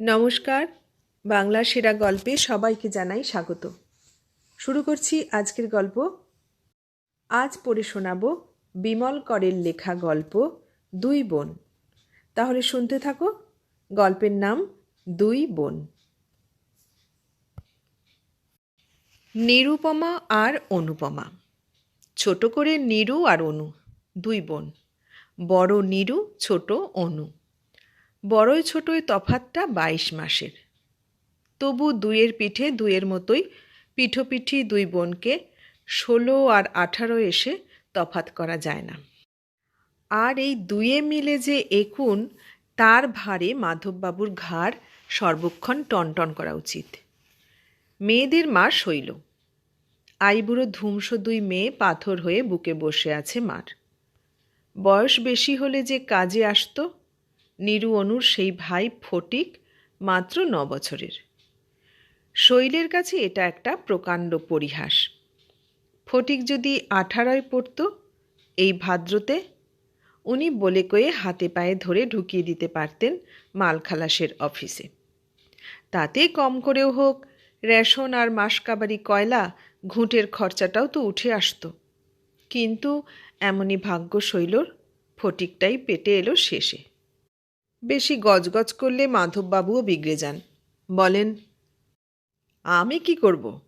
নমস্কার, বাংলা সেরা গল্পে সবাইকে জানাই স্বাগত। শুরু করছি আজকের গল্প। আজ পড়ে শোনাব বিমল করের লেখা গল্প দুই বোন। তাহলে শুনতে থাকো, গল্পের নাম দুই বোন। নিরুপমা আর অনুপমা। ছোট করে নিরু আর অনু, দুই বোন। বড় নিরু, ছোট অনু। বড়ই ছোটই তফাতটা বাইশ মাসের। তবু দুইয়ের পিঠে দুইয়ের মতোই পিঠোপিঠি দুই বোনকে ষোলো আর আঠারো এসে তফাত করা যায় না। আর এই দুয়ে মিলে যে একুন, তার ভারে মাধববাবুর ঘাড় সর্বক্ষণ টনটন করা উচিত। মেয়েদের মা শৈল। আইবুড়ো ধুমস দুই মেয়ে পাথর হয়ে বুকে বসে আছে মার। বয়স বেশি হলে যে কাজে আসতো নিরু অনুর সেই ভাই ফটিক মাত্র ন বছরের। শৈলের কাছে এটা একটা প্রকাণ্ড পরিহাস। ফটিক যদি আঠারোয় পড়ত, এই ভাদ্রতে উনি বলে কয়ে হাতে পায়ে ধরে ঢুকিয়ে দিতে পারতেন মালখালাসের অফিসে। তাতে কম করেও হোক, রেশন আর মাসকাবারি কয়লা, ঘুঁটের খরচাটাও তো উঠে আসতো। কিন্তু এমনই ভাগ্য শৈলর, ফটিকটাই পেটে এলো শেষে। বেশি গজগজ করলে মাধববাবুও বিগড়ে যান। বলেন, আমি কি করব?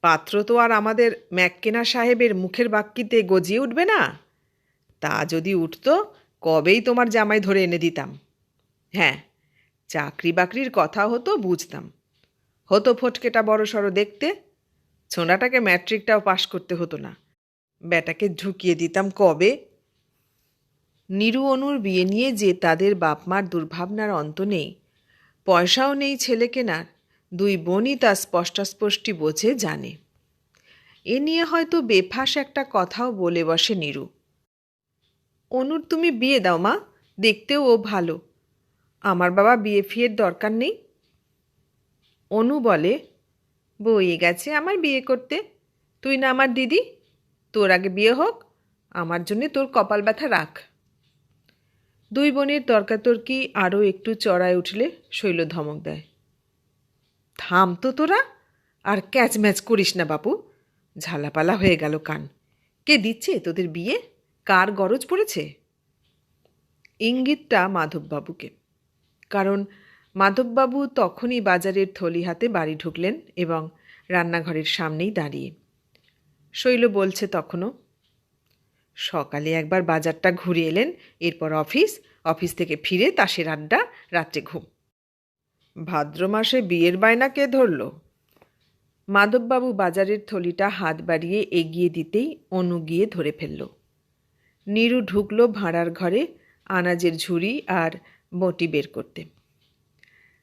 পাত্র তো আর আমাদের ম্যাককেনা সাহেবের মুখের বাক্যিতে গজিয়ে উঠবে না? তা যদি উঠত, কবেই তোমার জামাই ধরে এনে দিতাম। হ্যাঁ চাকরি বাকরির কথা হতো বুঝতাম। হতো ফটকেটা বড় সড়ো দেখতে, ছোঁড়াটাকে ম্যাট্রিকটাও পাশ করতে হতো না। ব্যাটাকে ঢুকিয়ে দিতাম কবে? নিরু অনুর বিয়ে নিয়ে যে তাদের বাপমার দুর্ভাবনার অন্ত নেই। পয়সাও নেই ছেলে কেনার। দুই বোনই তা স্পষ্টাস্পষ্টি বোঝে, জানে। এ নিয়ে হয়তো বেফাস একটা কথাও বলে বসে নিরু। অনুর, তুমি বিয়ে দাও মা, দেখতেও ও ভালো। আমার বাবা বিয়ে ফিয়ের দরকার নেই। অনু বলে বইয়ে গেছে আমার বিয়ে করতে। তুই না আমার দিদি? তোর আগে বিয়ে হোক, আমার জন্যে তোর কপাল ব্যথা রাখ। দুই বোনের তর্কাতর্কি আরও একটু চড়ায় উঠলে শৈল ধমক দেয়। থাম তো তোরা, আর ক্যাচ ম্যাচ করিস না বাপু। ঝালাপালা হয়ে গেল কান। কে দিচ্ছে তোদের বিয়ে? কার গরজ পড়েছে? ইঙ্গিতটা মাধববাবুকে। কারণ মাধববাবু তখনই বাজারের থলি হাতে বাড়ি ঢুকলেন এবং রান্নাঘরের সামনেই দাঁড়িয়ে। শৈল বলছে তখনও সকালে একবার বাজারটা ঘুরে এলেন, এরপর অফিস অফিস থেকে ফিরে তাসের আড্ডা, রাত্রে ঘুম। ভাদ্র মাসে বিয়ের বায়না কে ধরল? মাধববাবু বাজারের থলিটা হাত বাড়িয়ে এগিয়ে দিতেই অনু গিয়ে ধরে ফেলল। নিরু ঢুকলো ভাঁড়ার ঘরে আনাজের ঝুড়ি আর বটি বের করতে।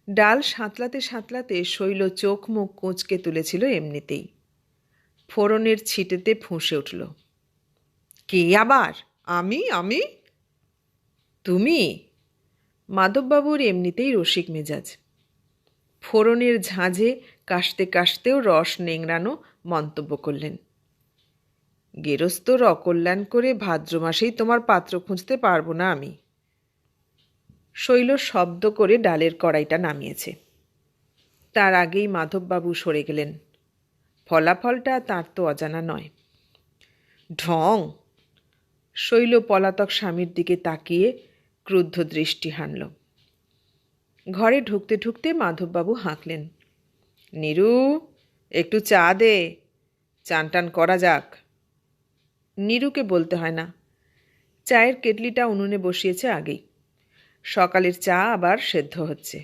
ডাল সাঁতলাতে সাঁতলাতে শৈল চোখ মুখ কোঁচকে তুলেছিল এমনিতেই। ফোড়নের ছিটেতে ফুঁসে উঠল। কে আবার? আমি আমি? তুমি? মাধববাবুর এমনিতেই রসিক মেজাজ। ফোড়নের ঝাঁঝে কাশতে কাশতেও রস নেংড়ানো মন্তব্য করলেন। গেরস্তর অকল্যাণ করে ভাদ্র মাসেই তোমার পাত্র খুঁজতে পারব না আমি। শৈল শব্দ করে ডালের কড়াইটা নামিয়েছে। তার আগেই মাধববাবু সরে গেলেন। ফলাফলটা তার তো অজানা নয়। ঢং! শৈল পলাতক স্বামীর দিকে তাকিয়ে ক্রুদ্ধ দৃষ্টি হানল। ঘরে ঢুকতে ঢুকতে মাধববাবু হাঁকলেন। নিরু, একটু চা দে চান টান করা যাক। নিরুকে বলতে হয় না। চায়ের কেটলিটা উনুনে বসিয়েছে আগেই। সকালের চা আবার সেদ্ধ হচ্ছে।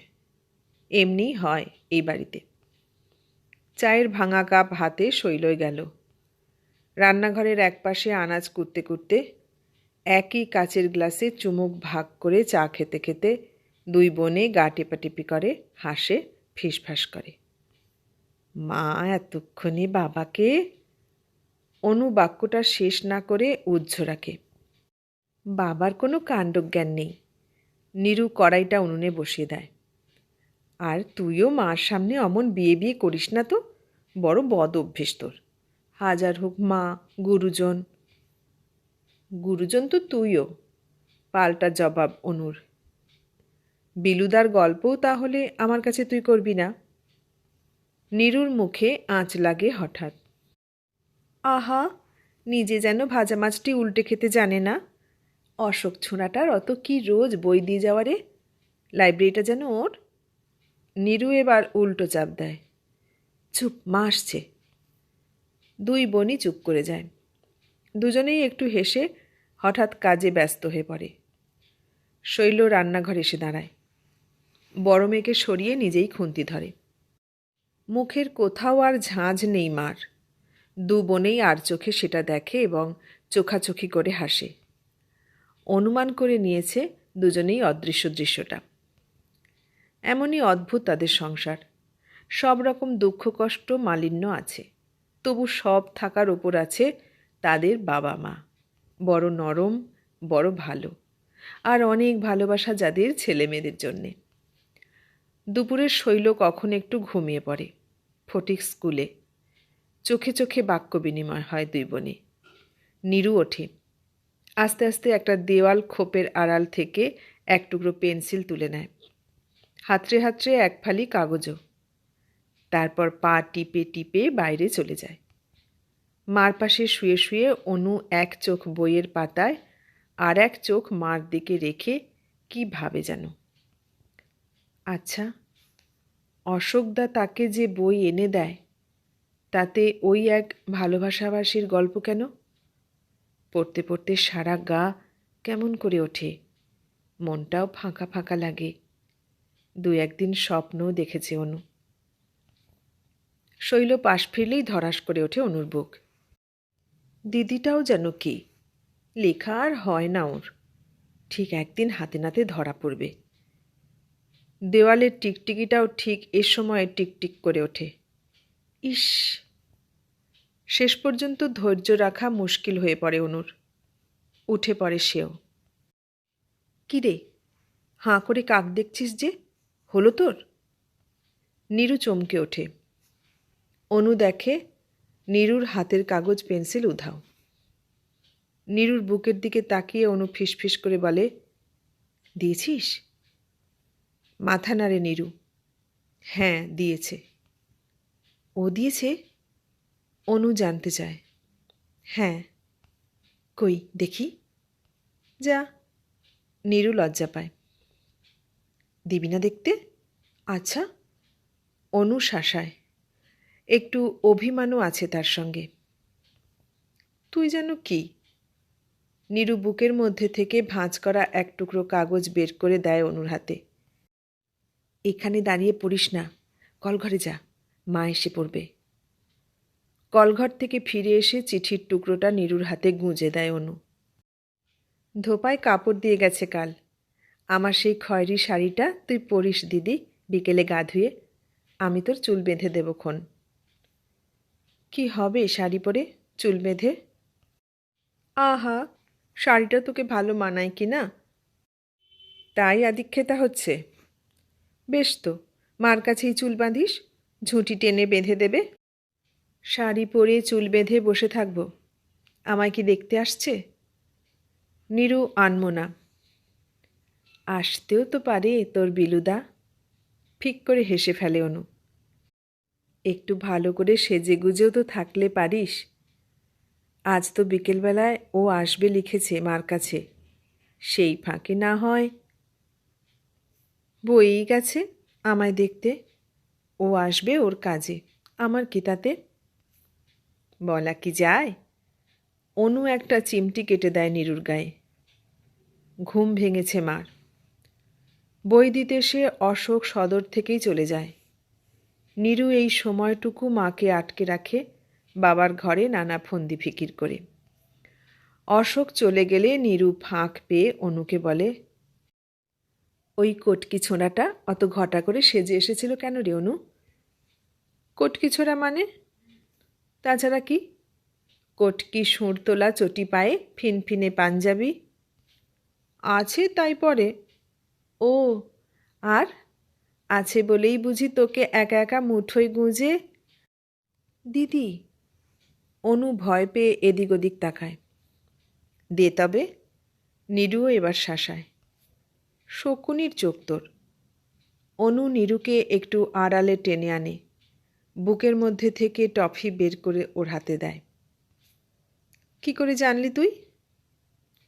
এমনি হয় এই বাড়িতে। চায়ের ভাঙা কাপ হাতে শৈলই গেল। রান্নাঘরের একপাশে আনাজ কুটতে কুটতে একই কাচের গ্লাসে চুমুক ভাগ করে চা খেতে খেতে দুই বোনে গা টেপাটেপি করে, হাসে, ফিসফাস করে। মা, এতক্ষণে বাবাকে? অনু বাক্যটা শেষ না করে উজ্জ রাখে। বাবার কোনো কাণ্ডজ্ঞান নেই। নিরু কড়াইটা উনুনে বসিয়ে দেয়। আর তুইও মার সামনে অমন বিয়ে বিয়ে করিস না তো? বড় বদ অভ্যেস তোর। হাজার হোক মা, গুরুজন গুরুজন তো তুইও। পাল্টা জবাব, অনুর। বিলুদার গল্পও তাহলে আমার কাছে তুই করবি না? নিরুর মুখে আঁচ লাগে হঠাৎ। আহা, নিজে যেন ভাজা মাছটি উল্টে খেতে জানে না। অশোক ছোঁড়াটার অত কি রোজ বই দিয়ে যাওয়ারে লাইব্রেরিটা যেন ওর? নিরু এবার উল্টো চাপ দেয়। চুপ মা আসছে দুই বোনই চুপ করে যায়। দুজনেই একটু হেসে হঠাৎ কাজে ব্যস্ত হয়ে পড়ে। শৈল রান্নাঘরে এসে দাঁড়ায়। বড় মেয়েকে সরিয়ে নিজেই খুন্তি ধরে। মুখের কোথাও আর ঝাঁঝ নেই মার। দু বোনেই আর চোখে সেটা দেখে এবং চোখাচোখি করে হাসে। অনুমান করে নিয়েছে দুজনেই অদৃশ্য দৃশ্যটা। এমনই অদ্ভুত তাদের সংসার। সব রকম দুঃখ, কষ্ট, মালিন্য আছে। তবু সব থাকার ওপর আছে তাদের বাবা মা বড় নরম, বড় ভালো, আর অনেক ভালোবাসা যাদের ছেলে মেয়েদের জন্যে। দুপুরের শৈল কখন একটু ঘুমিয়ে পড়ে, ফটিক স্কুলে। চোখে চোখে বাক্য বিনিময় হয় দুই বোনে। নিরু ওঠে। আস্তে আস্তে একটা দেওয়াল খোপের আড়াল থেকে এক টুকরো পেন্সিল তুলে নেয়। হাতড়ে হাতড়ে এক ফালি কাগজও। তারপর পা টিপে টিপে বাইরে চলে যায়। মার পাশে শুয়ে শুয়ে অনু এক চোখ বইয়ের পাতায় আর এক চোখ মার দিকে রেখে কি ভাবে যেন। আচ্ছা অশোকদা তাকে যে বই এনে দেয়, তাতে ওই এক ভালোবাসাবাসীর গল্প কেন? পড়তে পড়তে সারা গা কেমন করে ওঠে, মনটাও ফাঁকা ফাঁকা লাগে। দু একদিন স্বপ্নও দেখেছে অনু। শৈল পাশ ফিরলেই ধরাস করে ওঠে অনুর বুক। দিদিটাও যেন কি? লেখা আর হয় না ওর। ঠিক একদিন হাতে নাতে ধরা পড়বে। দেওয়ালের টিকটিকিটাও ঠিক এ সময়ে টিকটিক করে ওঠে। ইস! শেষ পর্যন্ত ধৈর্য রাখা মুশকিল হয়ে পড়ে অনুর। উঠে পড়ে সেও। কিরে? হাঁ করে কাক দেখছিস যে? হলো তোর? নীরু চমকে ওঠে। অনু দেখে নীরুর হাতের কাগজ পেন্সিল উধাও। নীরুর বুকের দিকে তাকিয়ে অনু ফিসফিস করে বলে, দিয়েছিস? মাথা নাড়ে নীরু হ্যাঁ দিয়েছে। ও দিয়েছে? অনু জানতে চায় হ্যাঁ। কই, দেখি। যা। নীরু লজ্জা পায়, দিবি না দেখতে? আচ্ছা। অনু শাসায় একটু অভিমানও আছে তার সঙ্গে। তুই যেন কি? নীরু বুকের মধ্যে থেকে ভাঁজ করা এক টুকরো কাগজ বের করে দেয় অনুর হাতে। এখানে দাঁড়িয়ে পড়িস না। কলঘরে যা। মা এসে পড়বে। কলঘর থেকে ফিরে এসে চিঠির টুকরোটা নীরুর হাতে গুঁজে দেয় অনু। ধোপায় কাপড় দিয়ে গেছে কাল। আমার সেই খয়েরি শাড়িটা তুই পরিস দিদি, বিকেলে গা ধুয়ে। আমি তোর চুল বেঁধে দেব ক্ষণ। কি হবে শাড়ি পরে? চুল বেঁধে? আহা, শাড়িটা তোকে ভালো মানায় কি না? তাই আদিক্ষেতা হচ্ছে। বেশ তো, মার কাছেই চুল বাঁধিস, ঝুঁটি টেনে বেঁধে দেবে। শাড়ি পরে চুল বেঁধে বসে থাকব। আমায় কি দেখতে আসছে? নিরু আনমো না আসতেও তো পারে তোর বিলুদা। ফিক করে হেসে ফেলে অনু। একটু ভালো করে সেজে গুজেও তো থাকলে পারিস। আজ তো বিকেলবেলায় ও আসবে লিখেছে মার কাছে। সেই ফাঁকে না হয় বইই গেছে আমায় দেখতে। ও আসবে ওর কাজে, আমার কি তাতে বলা কি যায়? অনু একটা চিমটি কেটে দেয় নিরুর গায়ে। ঘুম ভেঙেছে মার। বই দিতে সে অশোক সদর থেকেই চলে যায়। নিরু এই সময়টুকু মাকে আটকে রাখে, বাবার ঘরে নানা ফন্দি ফিকির করে। অশোক চলে গেলে নিরু ফাঁক পেয়ে অনুকে বলে, ওই কটকি ছোঁড়াটা অত ঘটা করে সেজে এসেছিল কেন রে অনু? কটকি ছোঁড়া মানে? তাছাড়া কি? কটকি সুর তোলা চটি পায়ে ফিনফিনে পাঞ্জাবি। আছে তাই পরে? ও, আর আছে বলেই বুঝি তোকে একা একা মুঠোয় গুঁজে? দিদি, অনু ভয় পেয়ে এদিক ওদিক তাকায়। দে তবে, নিরুও এবার শাসায়। শকুনির চোখ তোর। অনু নিরুকে একটু আড়ালে টেনে আনে। বুকের মধ্যে থেকে টফি বের করে ওর হাতে দেয়। কি করে জানলি তুই?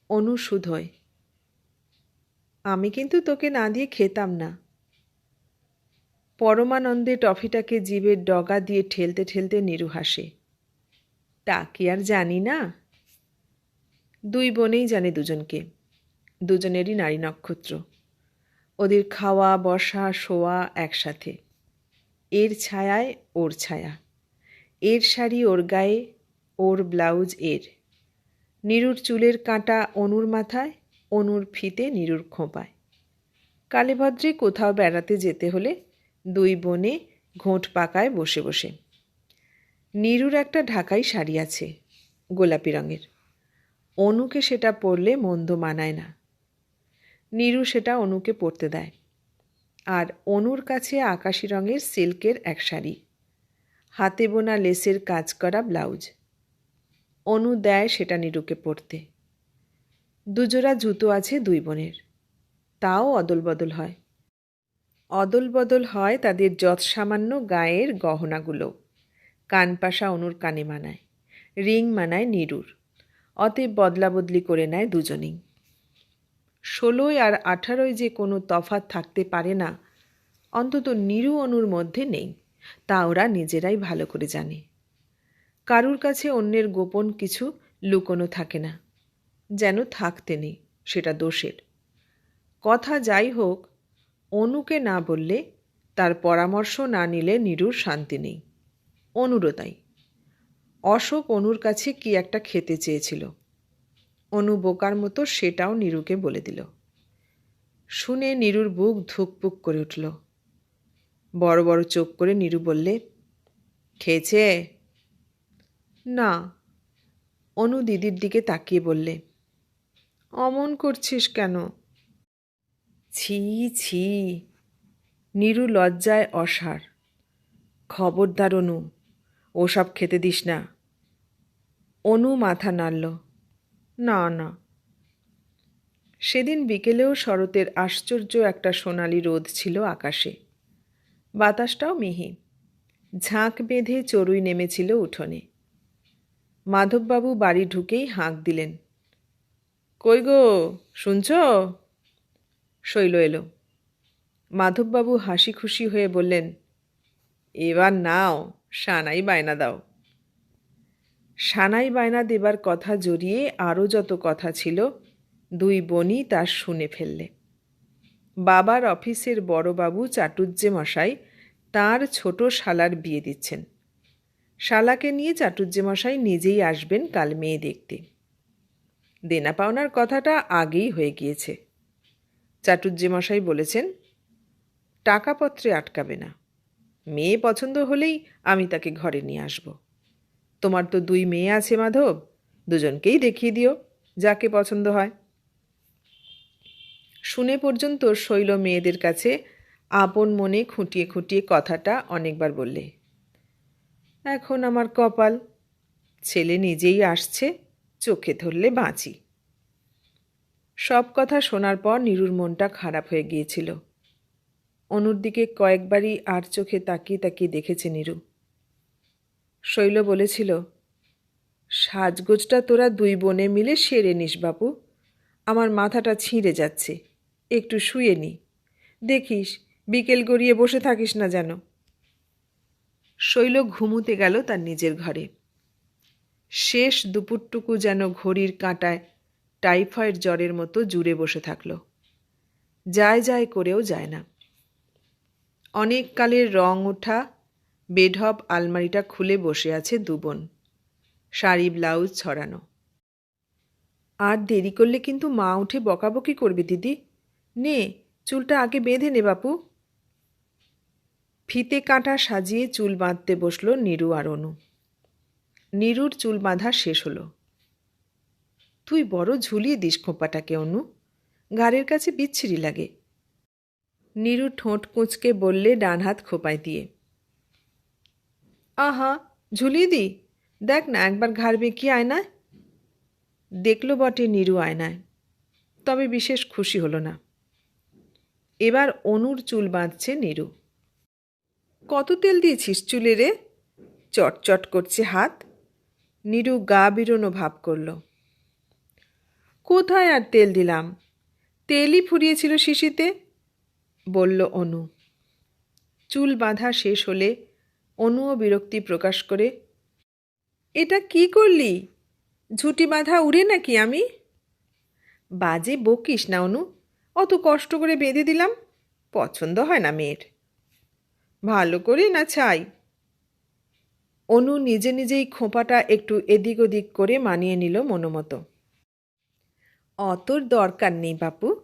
অনু শুধোয় আমি কিন্তু তোকে না দিয়ে খেতাম না। পরমানন্দে টফিটাকে জীবের ডগা দিয়ে ঠেলতে ঠেলতে নিরু হাসে। তা কি আর জানি না। দুই বোনেই জানে দুজনকে। দুজনেরই নারী নক্ষত্র। ওদের খাওয়া, বসা, শোয়া একসাথে। এর ছায়ায় ওর ছায়া। এর শাড়ি ওর গায়ে, ওর ব্লাউজ এর। নিরুর চুলের কাঁটা অনুর মাথায়, অনুর ফিতে নিরুর খোঁপায়। কালীভদ্রে কোথাও বেড়াতে যেতে হলে দুই বোনে ঘোঁট পাকায় বসে বসে। নিরুর একটা ঢাকাই শাড়ি আছে, গোলাপি রঙের। অনুকে সেটা পরলে মন্দ মানায় না। নিরু সেটা অনুকে পরতে দেয়। আর অনুর কাছে আকাশি রঙের সিল্কের এক শাড়ি। হাতে বোনা লেসের কাজ করা ব্লাউজ। অনু দেয় সেটা নিরুকে পরতে। দুজোড়া জুতো আছে দুই বোনের। তাও অদল বদল হয়। অদল বদল হয় তাদের যৎসামান্য গায়ের গহনাগুলো। কানপাশা অনুর কানে মানায়, রিং মানায় নিরুর। অতএব বদলা বদলি করে নেয় দুজনেই। ষোলোই আর আঠারোয় যে কোনো তফাত থাকতে পারে না, অন্তত নিরু অনুর মধ্যে নেই, তা ওরা নিজেরাই ভালো করে জানে। কারুর কাছে অন্যের গোপন কিছু লুকোনো থাকে না, যেন থাকতে নেই, সেটা দোষের। কথা যাই হোক অনুকে না বললে তার পরামর্শ না নিলে নিরুর শান্তি নেই। অনুরও তাই। অশোক অনুর কাছে কি একটা খেতে চেয়েছিল। অনু বোকার মতো সেটাও নিরুকে বলে দিল। শুনে নিরুর বুক ধুকপুক করে উঠল। বড় বড় চোখ করে নিরু বললে, খেয়েছে? না। অনু দিদির দিকে তাকিয়ে বললে, অমন করছিস কেন? ছি ছি। নিরু লজ্জায় অসার। খবরদার অনু, ওসব খেতে দিস না। অনু মাথা নাড়ল। না না। সেদিন বিকেলেও শরতের আশ্চর্য একটা সোনালি রোদ ছিল আকাশে। বাতাসটাও মিহি। ঝাঁক বেঁধে চড়ুই নেমেছিল উঠোনে। মাধববাবু বাড়ি ঢুকেই হাঁক দিলেন। কই গো, শুনছ? শৈল এলো। মাধববাবু হাসি খুশি হয়ে বললেন, এবার নাও, সানাই বায়না দাও। সানাই বায়না দেবার কথা জড়িয়ে আরও যত কথা ছিল, দুই বোনই তার শুনে ফেললে। বাবার অফিসের বড়বাবু চাটুজ্জে মশাই তার ছোট শালার বিয়ে দিচ্ছেন। শালাকে নিয়ে চাটুজ্জে মশাই নিজেই আসবেন কাল মেয়ে দেখতে। দেনা পাওনার কথাটা আগেই হয়ে গিয়েছে। চাটুজ্জে মশাই বলেছেন, টাকাপত্রে আটকাবে না। মেয়ে পছন্দ হলেই আমি তাকে ঘরে নিয়ে আসব। তোমার তো দুই মেয়ে আছে মাধব, দুজনকেই দেখিয়ে দিও, যাকে পছন্দ হয়। শুনে পর্যন্ত শৈল মেয়েদের কাছে আপন মনে খুঁটিয়ে খুঁটিয়ে কথাটা অনেকবার বললে, এখন আমার কপাল, ছেলে নিজেই আসছে, চোখে ধরলে বাঁচি। সব কথা শোনার পর নিরুর মনটা খারাপ হয়ে গিয়েছিল। অনুর দিকে কয়েকবারই আর চোখে তাকিয়ে তাকিয়ে দেখেছে নিরু। শৈল বলেছিল, সাজগোজটা তোরা দুই বোনে মিলে সেরে নিস বাপু। আমার মাথাটা ছিঁড়ে যাচ্ছে। একটু শুয়ে নি। দেখিস, বিকেল গড়িয়ে বসে থাকিস না যেন। শৈল ঘুমুতে গেল তার নিজের ঘরে। শেষ দুপুরটুকু যেন ঘড়ির কাঁটায় টাইফয়েড জ্বরের মতো জুড়ে বসে থাকল। যায় যায় করেও যায় না। অনেক কালের রং ওঠা বেঢপ আলমারিটা খুলে বসে আছে দুবন শাড়ি, ব্লাউজ ছড়ানো। আর দেরি করলে কিন্তু মা উঠে বকাবকি করবে, দিদি। নে, চুলটা আগে বেঁধে নে বাপু। ফিতে কাঁটা সাজিয়ে চুল বাঁধতে বসল নিরু আর অনু। নিরুর চুল বাঁধা শেষ হলো। তুই বড় ঝুলিয়ে দিস খোঁপাটাকে, অনু। ঘাড়ের কাছে বিচ্ছিরি লাগে। নিরু ঠোঁট কুঁচকে বললে ডান হাত খোপায় দিয়ে। আহা, ঝুলিয়ে দি। দেখ না, একবার ঘাড় বেঁকিয়ে আয়নায়। দেখল বটে নিরু আয়নায়। তবে বিশেষ খুশি হলো না। এবার অনুর চুল বাঁধছে নিরু। কত তেল দিয়েছিস চুলে রে? চটচট করছে হাত। নিরু গা বেরোনো ভাব করল। কোথায় আর তেল দিলাম? তেলই ফুরিয়েছিল শিশিতে? বলল অনু। চুল বাঁধা শেষ হলে অনুও বিরক্তি প্রকাশ করে, এটা কি করলি? ঝুটি বাঁধা উড়ে নাকি আমি? বাজে বকিস না অনু, অত কষ্ট করে বেঁধে দিলাম, পছন্দ হয় না মেয়ের। ভালো করে না ছাই? অনু নিজে নিজেই খোঁপাটা একটু এদিক ওদিক করে মানিয়ে নিল মনোমতো। অতর দরকার নেই বাপু,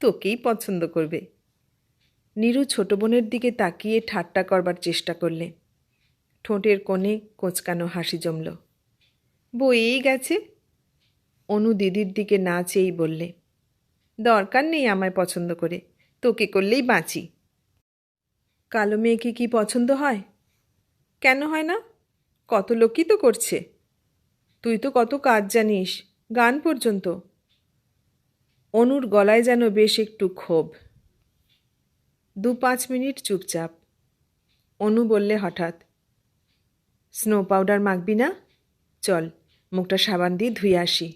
তোকেই পছন্দ করবে। নীরু ছোট বোনের দিকে তাকিয়ে ঠাট্টা করবার চেষ্টা করলে। ঠোঁটের কোণে কোঁচকানো হাসি জমল। বইয়েই গেছে। অনু দিদির দিকে না চেয়েই বললে, দরকার নেই আমায় পছন্দ করে, তোকে করলেই বাঁচি। কালো মেয়েকে কি পছন্দ হয়? কেন হয় না? কত লোকই তো করছে। তুই তো কত কাজ জানিস, গান পর্যন্ত। অনুর গলায় যেন বেশ একটু ক্ষোভ। দু পাঁচ মিনিট চুপচাপ। অনু বললে হঠাৎ, স্নো পাউডার মাখবি না? চল, মুখটা সাবান দিয়ে ধুয়ে আসি।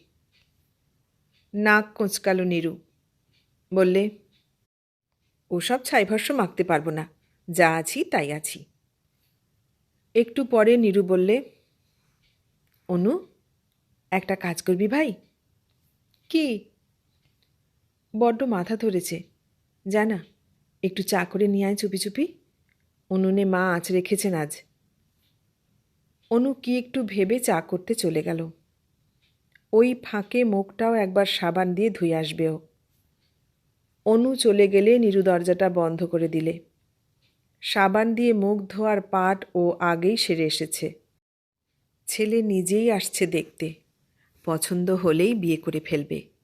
নাক কোঁচকালো নিরু, বললে, ওসব ছাইভস্য মাখতে পারব না, যা আছি তাই আছি। একটু পরে নিরু বললে, অনু, একটা কাজ করবি ভাই? কি? বড্ড মাথা ধরেছে। জানা, একটু চা করে নিয়ে আয় চুপি চুপি। উনুনে মা আঁচ রেখেছেন আজ। অনু কি একটু ভেবে চা করতে চলে গেল। ওই ফাঁকে মুখটাও একবার সাবান দিয়ে ধুয়ে আসবে ও। অনু চলে গেলে নিরু দরজাটা বন্ধ করে দিলে। সাবান দিয়ে মুখ ধোয়ার পাট ও আগেই সেরে এসেছে। ছেলে নিজেই আসছে দেখতে। পছন্দ হলেই বিয়ে করে ফেলবে।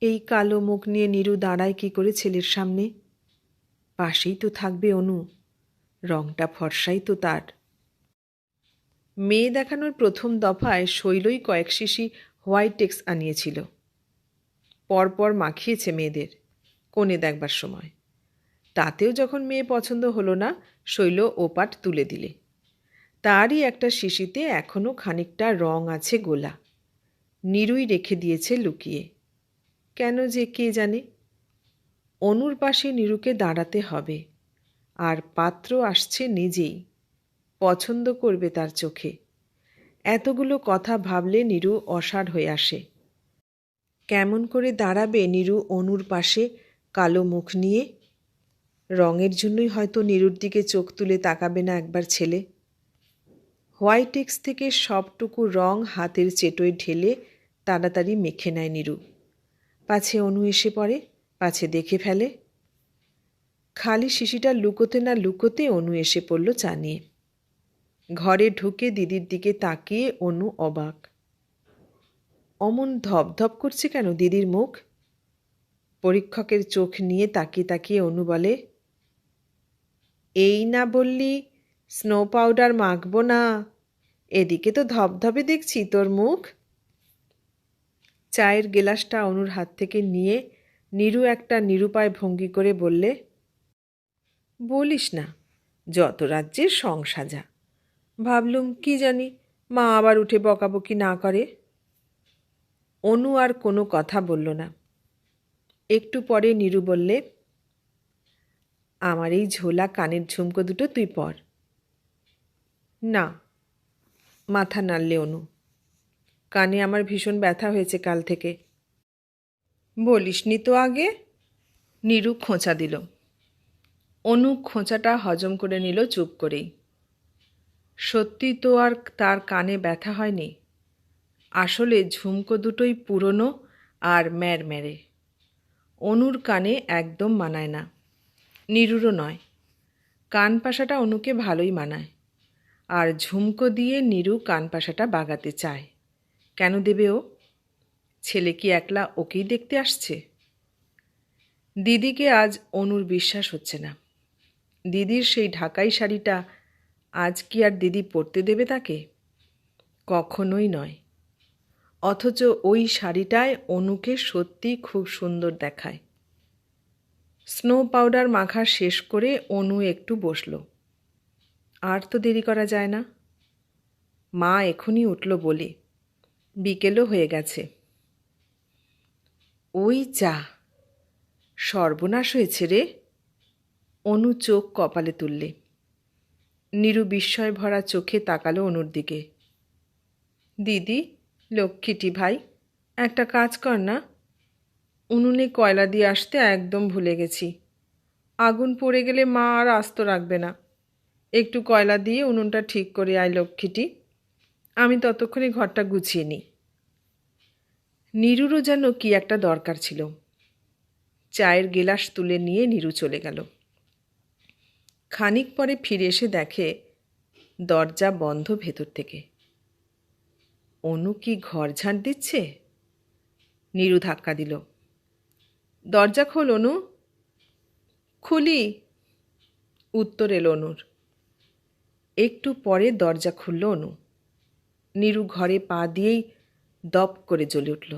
এই কালো মুখ নিয়ে নিরু দাঁড়ায় কি করে ছেলের সামনে? পাশেই তো থাকবে অনু, রংটা ফর্সাই তো তার। মেয়ে দেখানোর প্রথম দফায় শৈলই কয়েক শিশি হোয়াইট টেক্স আনিয়েছিল। পরপর মাখিয়েছে মেয়েদের, কোণে দেখবার সময়। তাতেও যখন মেয়ে পছন্দ হলো না, শৈল ওপাট তুলে দিলে। তারই একটা শিশিতে এখনও খানিকটা রং আছে গোলা। নিরুই রেখে দিয়েছে লুকিয়ে। কেন যে কে জানে? অনুর পাশে নিরুকে দাঁড়াতে হবে। আর পাত্র আসছে নিজেই। পছন্দ করবে তার চোখে। এতগুলো কথা ভাবলে নিরু অসাড় হয়ে আসে। কেমন করে দাঁড়াবে নিরু অনুর পাশে কালো মুখ নিয়ে? রঙের জন্যই হয়তো নিরুর দিকে চোখ তুলে তাকাবে না একবার ছেলে। হোয়াইটেক্স থেকে সবটুকু রং হাতের চেটোয় ঢেলে তাড়াতাড়ি মেখে নেয় নিরু। পাছে অনু এসে পড়ে, পাছে দেখে ফেলে। খালি শিশিটা লুকোতে না লুকোতে অনু এসে পড়ল চা নিয়ে ঘরে ঢুকে দিদির দিকে তাকিয়ে অনু অবাক। অমন ধপধপ করছে কেন দিদির মুখ? পরীক্ষকের চোখ নিয়ে তাকিয়ে তাকিয়ে অনু বলে, এই না বললি স্নো পাউডার মাখবো না। এদিকে তো ধপধপে দেখছি তোর মুখ। চায়ের গেলাসটা অনুর হাত থেকে নিয়ে নিরু একটা নিরুপায় ভঙ্গি করে বললে, বলিস না, যত রাজ্যের সংসাজা ভাবলুম কি জানি, মা আবার উঠে বকাবকি না করে। অনু আর কোনো কথা বলল না। একটু পরে নিরু বললে, আমার এই ঝোলা কানের ঝুমকো দুটো তুই পর। না, মাথা নাড়লে অনু। কানে আমার ভীষণ ব্যথা হয়েছে কাল থেকে। বলিসনি তো আগে? নিরু খোঁচা দিল। অনু খোঁচাটা হজম করে নিল চুপ করেই। সত্যি তো আর তার কানে ব্যথা হয়নি? আসলে ঝুমকো দুটোই পুরনো আর ম্যার ম্যারম্যারে। অনুর কানে একদম মানায় না। নিরুরও নয়। কান পাশাটা অনুকে ভালোই মানায়। আর ঝুমকো দিয়ে নিরু কান পাশাটা বাগাতে চায়। কেন দেবে ও ছেলে কি একলা ওকেই দেখতে আসছে? দিদিকে আজ অনুর বিশ্বাস হচ্ছে না। দিদির সেই ঢাকাই শাড়িটা আজ কি আর দিদি পরতে দেবে তাকে? কখনোই নয়। অথচ ওই শাড়িটায় অনুকে সত্যি খুব সুন্দর দেখায়। স্নো পাউডার মাখা শেষ করে অনু একটু বসল। আর তো দেরি করা যায় না। মা এখনই উঠল বলে বিকেলও হয়ে গেছে। ওই যা, সর্বনাশ হয়েছে রে। অনু চোখ কপালে তুললে। নিরু বিস্ময় ভরা চোখে তাকালো অনুর দিকে। দিদি, লক্ষ্মীটি ভাই, একটা কাজ কর না। উনুনে কয়লা দিয়ে আসতে একদম ভুলে গেছি। আগুন পড়ে গেলে মা আর আস্ত রাখবে না। একটু কয়লা দিয়ে উনুনটা ঠিক করে আয় লক্ষ্মীটি। আমি ততক্ষণে ঘরটা গুছিয়ে নিই। নিরুরও যেন কি একটা দরকার ছিল। চায়ের গেলাস তুলে নিয়ে নিরু চলে গেল। খানিক পরে ফিরে এসে দেখে দরজা বন্ধ ভেতর থেকে। অনু কি ঘর ঝাঁট দিচ্ছে? নিরু ধাক্কা দিল। দরজা খোল, অনু। খুলি। উত্তর এলো অনুর। একটু পরে দরজা খুলল অনু। নিরু ঘরে পা দিয়েই দপ করে জ্বলে উঠল।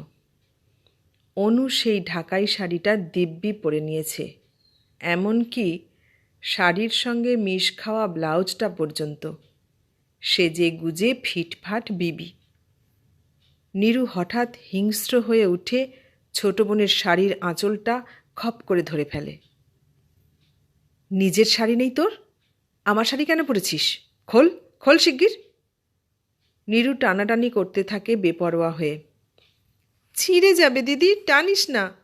অনু সেই ঢাকাই শাড়িটা দিব্যি পরে নিয়েছে, এমনকি শাড়ির সঙ্গে মিশ খাওয়া ব্লাউজটা পর্যন্ত। সেজে গুজে ফিটফাট বিবি। নিরু হঠাৎ হিংস্র হয়ে উঠে ছোট বোনের শাড়ির আঁচলটা খপ করে ধরে ফেলে। নিজের শাড়ি নেই তোর? আমার শাড়ি কেন পরেছিস? খোল খোল শিগগির। নিরু টানাটানি করতে থাকে বেপরোয়া হয়ে। ছিঁড়ে যাবে দিদি, টানিস না।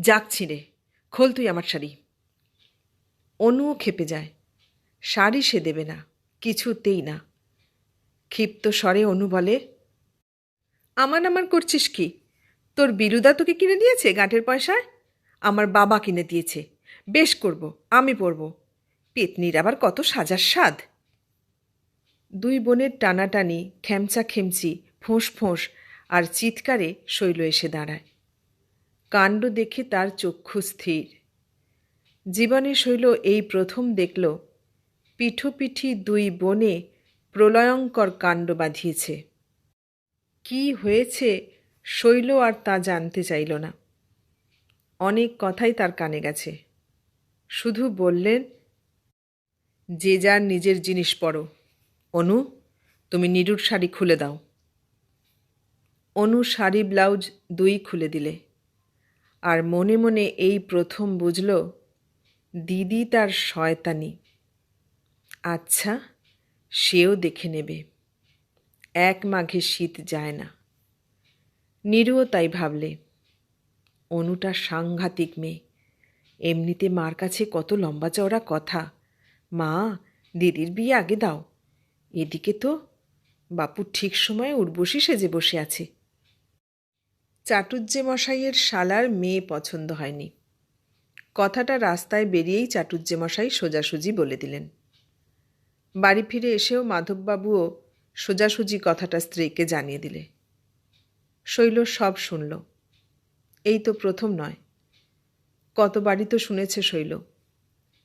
যাক ছিঁড়ে, খোল তুই আমার শাড়ি। অনুও খেপে যায়। শাড়ি সে দেবে না, কিছুতেই না। ক্ষিপ্ত স্বরে অনু বলে, আমার আমার করছিস কি? তোর বিরুদা তোকে কিনে দিয়েছে গাঁটের পয়সায়? আমার বাবা কিনে দিয়েছে। বেশ করব, আমি পরব। পেতনির আবার কত সাজার স্বাদ। দুই বোনের টানাটানি খেমচা খেমচি ফোঁস ফোঁস আর চিৎকারে শৈল এসে দাঁড়ায়। কাণ্ড দেখে তার চক্ষু স্থির। জীবনে শৈল এই প্রথম দেখল, পিঠোপিঠি দুই বনে প্রলয়ঙ্কর কাণ্ড বাঁধিয়েছে। কি হয়েছে শৈল আর তা জানতে চাইল না। অনেক কথাই তার কানে গেছে। শুধু বললেন, যে যার নিজের জিনিস পড়ো। অনু, তুমি নিরুর শাড়ি খুলে দাও। অনু শাড়ি ব্লাউজ দুই খুলে দিলে। আর মনে মনে এই প্রথম বুঝল, দিদি তার শয়তানি। আচ্ছা সেও দেখে নেবে। এক মাঘে শীত যায় না। নিরুও তাই ভাবলে, অনুটা সাংঘাতিক মেয়ে। এমনিতে মার কাছে কত লম্বা চওড়া কথা। মা, দিদির বিয়ে আগে দাও। এদিকে তো বাপু ঠিক সময়ে উর্বশী সেজে বসে আছে। চাটুজ্জে মশাইয়ের শালার মেয়ে পছন্দ হয়নি। কথাটা রাস্তায় বেরিয়েই চাটুজ্জে মশাই সোজাসুজি বলে দিলেন। বাড়ি ফিরে এসেও মাধববাবুও সোজাসুজি কথাটা স্ত্রীকে জানিয়ে দিলে। শৈল সব শুনল। এই তো প্রথম নয়। কতবারই তো শুনেছে শৈল।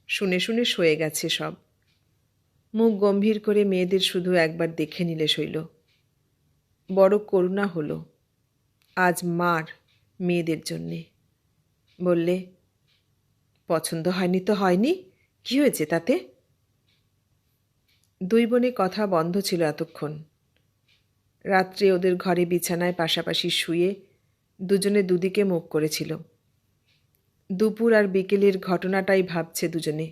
শুনে শুনে সয়ে গেছে সব। মুখ গম্ভীর করে মেয়েদের শুধু একবার দেখে নিলে শৈল। বড় করুণা হলো আজ মার মেয়েদের জন্যে। বললে, পছন্দ হয়নি তো হয়নি? কি হয়েছে তাতে? দুই বোনে কথা বন্ধ ছিল এতক্ষণ। রাত্রে ওদের ঘরে বিছানায় পাশাপাশি শুয়ে দুজনে দুদিকে মুখ করেছিল। দুপুর আর বিকেলের ঘটনাটাই ভাবছে দুজনে।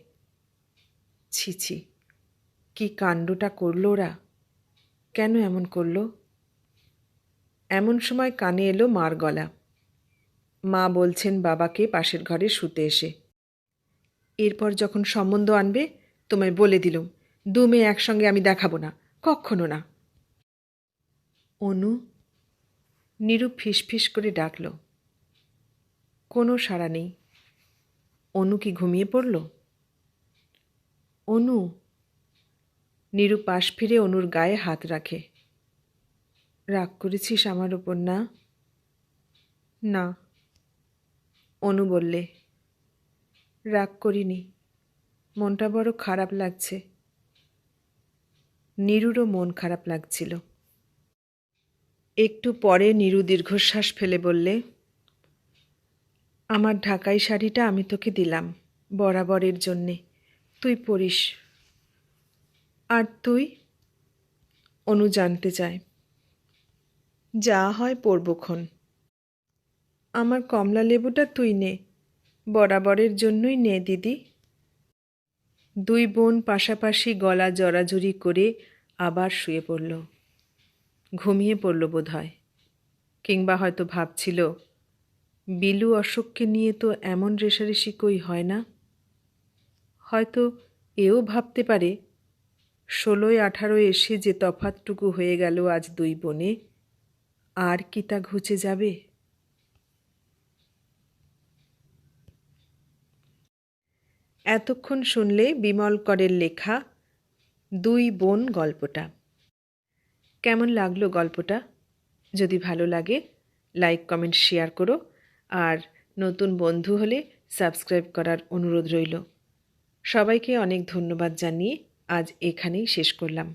ছি ছি। কি কাণ্ডটা করল ওরা? কেন এমন করল? এমন সময় কানে এলো মার গলা। মা বলছেন বাবাকে পাশের ঘরে শুতে এসে। এরপর যখন সম্বন্ধ আনবে, তোমায় বলে দিলুম, দু মেয়ে একসঙ্গে আমি দেখাবো না কখনো না। অনু নিরূপ ফিসফিস করে ডাকল। কোনো সাড়া নেই। অনু কি ঘুমিয়ে পড়ল? অনু নিরু পাশ ফিরে অনুর গায়ে হাত রাখে। রাগ করেছিস আমার ওপর না? না, অনু বললে। রাগ করিনি। মনটা বড় খারাপ লাগছে। নিরুরও মন খারাপ লাগছিল। একটু পরে নিরু দীর্ঘশ্বাস ফেলে বললে, আমার ঢাকাই শাড়িটা আমি তোকে দিলাম, বরাবরের জন্যে। তুই পরিস। আর তুই অনু জানতে চায়। যা হয় পড়বক্ষণ আমার কমলা লেবুটা তুই নে, বরাবরের জন্যই নে দিদি। দুই বোন পাশাপাশি গলা জড়াজড়ি করে আবার শুয়ে পড়ল। ঘুমিয়ে পড়ল বোধ হয় কিংবা হয়তো ভাবছিল, বিলু অশোককে নিয়ে তো এমন রেশারেশি কই হয় না? হয়তো এও ভাবতে পারে ষোলোয় আঠারো এসে যে তফাতটুকু হয়ে গেল আজ দুই বনে, আর কি তা ঘুচে যাবে? এতক্ষণ শুনলে বিমল করের লেখা, দুই বোন গল্পটা। কেমন লাগল গল্পটা? যদি ভালো লাগে, লাইক, কমেন্ট, শেয়ার করো, আর নতুন বন্ধু হলে সাবস্ক্রাইব করার অনুরোধ রইল। সবাইকে অনেক ধন্যবাদ জানিয়ে আজ এখানেই শেষ করলাম।